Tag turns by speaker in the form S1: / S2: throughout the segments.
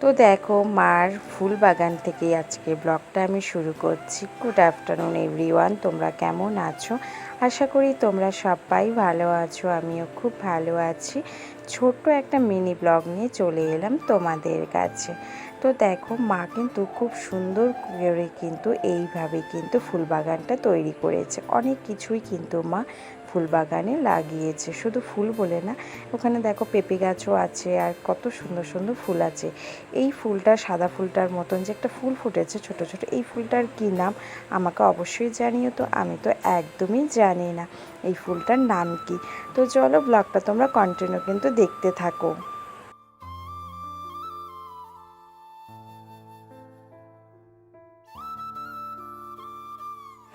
S1: তো দেখো, মার ফুল বাগান থেকে আজকে ব্লগটা আমি শুরু করছি। গুড আফটারনুন এভরিওয়ান তোমরা কেমন আছো? আশা করি তোমরা সবাই ভালো আছো, আমিও খুব ভালো আছি। ছোট্ট একটা মিনি ব্লগ নিয়ে চলে এলাম তোমাদের কাছে। তো দেখো, মা কিন্তু খুব সুন্দর করে কিন্তু এইভাবে কিন্তু ফুল বাগানটা তৈরি করেছে। অনেক কিছুই কিন্তু মা ফুল বাগানে লাগিয়েছে। শুধু ফুল বলে না, ওখানে দেখো পেঁপে গাছও আছে আর কত সুন্দর সুন্দর ফুল আছে। এই ফুলটা সাদা ফুলটার মতন যে একটা ফুল ফুটেছে ছোট ছোট, এই ফুলটার কী নাম আমাকে অবশ্যই জানিও তো, আমি তো একদমই জানি না। এই ফুলটার নাম কি? তো চলো ব্লগটা তোমরা কন্টিনিউ কিন্তু দেখতে থাকো।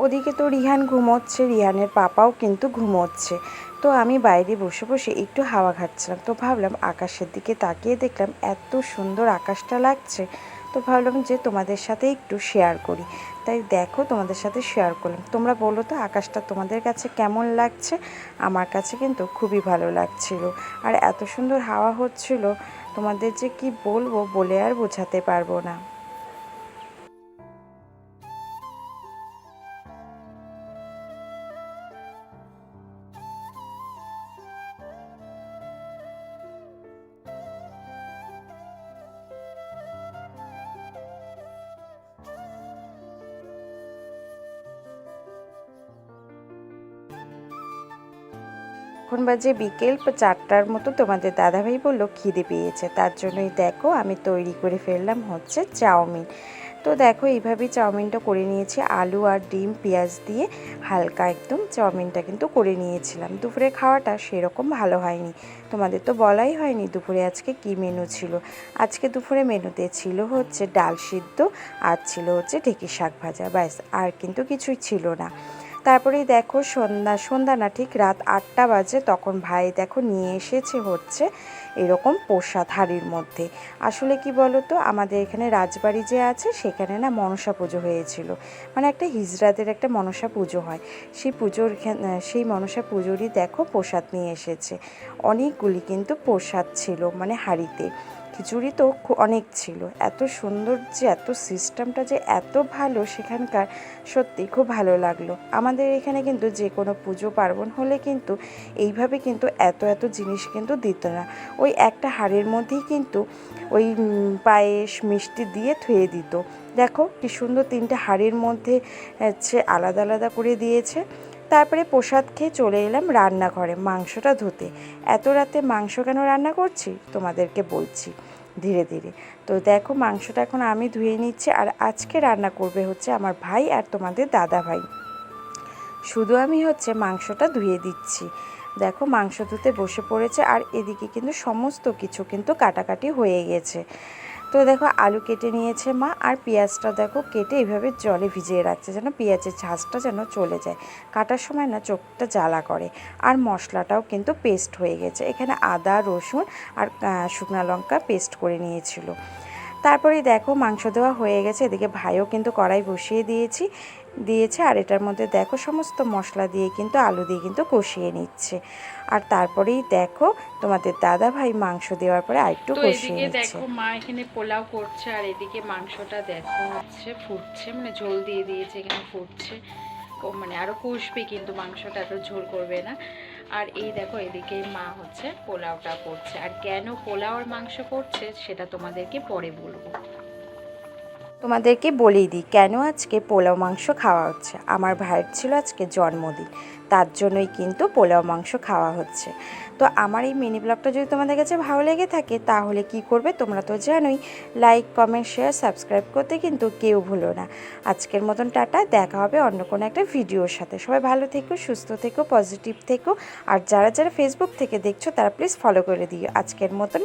S1: ওদিকে তো রিহান ঘুমোচ্ছে, রিহানের পাপাও কিন্তু ঘুমোচ্ছে। তো আমি বাইরে বসে বসে একটু হাওয়া খাচ্ছিলাম, তো ভাবলাম আকাশের দিকে তাকিয়ে দেখলাম এত সুন্দর আকাশটা লাগছে। তো ভাবলাম যে তোমাদের সাথে একটু শেয়ার করি। তাই দেখো তোমাদের সাথে শেয়ার করলাম। তোমরা বলো তো আকাশটা তোমাদের কাছে কেমন লাগছে? আমার কাছে কিন্তু খুবই ভালো লাগছিল। আর এত সুন্দর হাওয়া হচ্ছিল, তোমাদের যে কি বলব বলে আর বোঝাতে পারব না। এখন বাজে বিকেল চারটার মতো তোমাদের দাদাভাই বলল খিদে পেয়েছে। তার জন্যই দেখো আমি তৈরি করে ফেললাম হচ্ছে চাউমিন। তো দেখো এইভাবেই চাউমিনটা করে নিয়েছি, আলু আর ডিম, পেঁয়াজ দিয়ে হালকা একদম চাউমিনটা কিন্তু করে নিয়েছিলাম। দুপুরে খাওয়াটা সেরকম ভালো হয়নি। তোমাদের তো বলাই হয়নি দুপুরে আজকে কি মেনু ছিল। আজকে দুপুরে মেনুতে ছিল হচ্ছে ডাল সিদ্ধ আর ছিল হচ্ছে ঢেঁকি শাক ভাজা, ব্যাস, আর কিন্তু কিছুই ছিল না। তারপরেই দেখো সন্ধ্যা সন্ধ্যা না, ঠিক রাত আটটা বাজে তখন ভাই দেখো নিয়ে এসেছে হচ্ছে এরকম প্রসাদ হাড়ির মধ্যে। আসলে কি বলো তো আমাদের এখানে রাজবাড়ি যে আছে সেখানে না মনসা পুজো হয়েছিল। মানে একটা হিজরাদের একটা মনসা পুজো হয়। সেই পুজোর সেই মনসা পুজোরই দেখো প্রসাদ নিয়ে এসেছে। অনেকগুলি কিন্তু প্রসাদ ছিল মানে হাড়িতে। খিচুড়ি তো অনেক ছিল। এত সুন্দর যে, এত সিস্টেমটা যে, এত ভালো সেখানকার সত্যি খুব ভালো লাগল। আমাদের এখানে কিন্তু যে কোনো পুজো পার্বণ হলে কিন্তু এইভাবে কিন্তু এত এত জিনিস কিন্তু দিত না। ওই একটা হাড়ের মধ্যেই কিন্তু ওই পায়েস, মিষ্টি দিয়ে থুয়ে দিত। দেখো কি সুন্দর তিনটে হাড়ের মধ্যে হচ্ছে আলাদা আলাদা করে দিয়েছে। তারপরে প্রসাদ খেয়ে চলে এলাম রান্নাঘরে মাংসটা ধুতে। এত রাতে মাংস কেন রান্না করছি? তোমাদেরকে বলছি ধীরে ধীরে। তো দেখো মাংসটা এখন আমি ধুয়ে নিচ্ছি আর আজকে রান্না করবে হচ্ছে আমার ভাই আর তোমাদের দাদা ভাই। শুধু আমি হচ্ছে মাংসটা ধুয়ে দিচ্ছি। দেখো মাংস ধুতে বসে পড়েছে আর এদিকে কিন্তু সমস্ত কিছু কিন্তু কাটাকাটি হয়ে গেছে। তো দেখো আলু কেটে নিয়েছে মা, আর পেঁয়াজটা দেখো কেটে এইভাবে জলে ভিজিয়ে রাখছে যেন পেঁয়াজের ঝাঁজটা যেন চলে যায়। কাটার সময় না চোখটা জ্বালা করে। আর মশলাটাও কিন্তু পেস্ট হয়ে গেছে। এখানে আদা, রসুন আর শুকনা লঙ্কা পেস্ট করে নিয়েছিল। তারপরে দেখো মাংস দেওয়া হয়ে গেছে। এদিকে ভাইও কিন্তু কড়াই বসিয়ে দিয়েছি দিয়েছে আর এটার মধ্যে দেখো সমস্ত মশলা দিয়ে কিন্তু আলু দিয়ে কিন্তু কষিয়ে নিচ্ছে। আর তারপরেই দেখো তোমাদের দাদা ভাই মাংস দেওয়ার পরে আরেকটু কষিয়ে নিচ্ছে।
S2: দেখো মা এখানে পোলাও করছে আর এদিকে মাংসটা দেখো হচ্ছে ফুটছে মানে ঝোল দিয়ে দিয়েছে এখানে ফুটছে। মানে আরও কষবে কিন্তু মাংসটা এত ঝোল করবে না। আর এই দেখো, এদিকে মা হচ্ছে পোলাওটা করছে। আর কেন পোলাও আর মাংস করছে, সেটা তোমাদেরকে পরে বলব।
S1: তোমাদেরকে বলেই দিই, কেন আজকে পোলাও মাংস খাওয়া হচ্ছে? আমার ভাইয়ের ছিল আজকে জন্মদিন, তার জন্যই কিন্তু পোলাও মাংস খাওয়া হচ্ছে। তো আমার এই মিনি ব্লগটা যদি তোমাদের কাছে ভালো লেগে থাকে, তাহলে কি করবে তোমরা তো জানোই লাইক কমেন্ট শেয়ার সাবস্ক্রাইব করতে কিন্তু কেউ ভুলো না। আজকের মতন টাটা, দেখা হবে অন্য কোনো একটা ভিডিওর সাথে। সবাই ভালো থেকো, সুস্থ থেকো পজিটিভ থেকো, আর যারা যারা ফেসবুক থেকে দেখছ, তারা প্লিজ ফলো করে দিও। আজকের মতন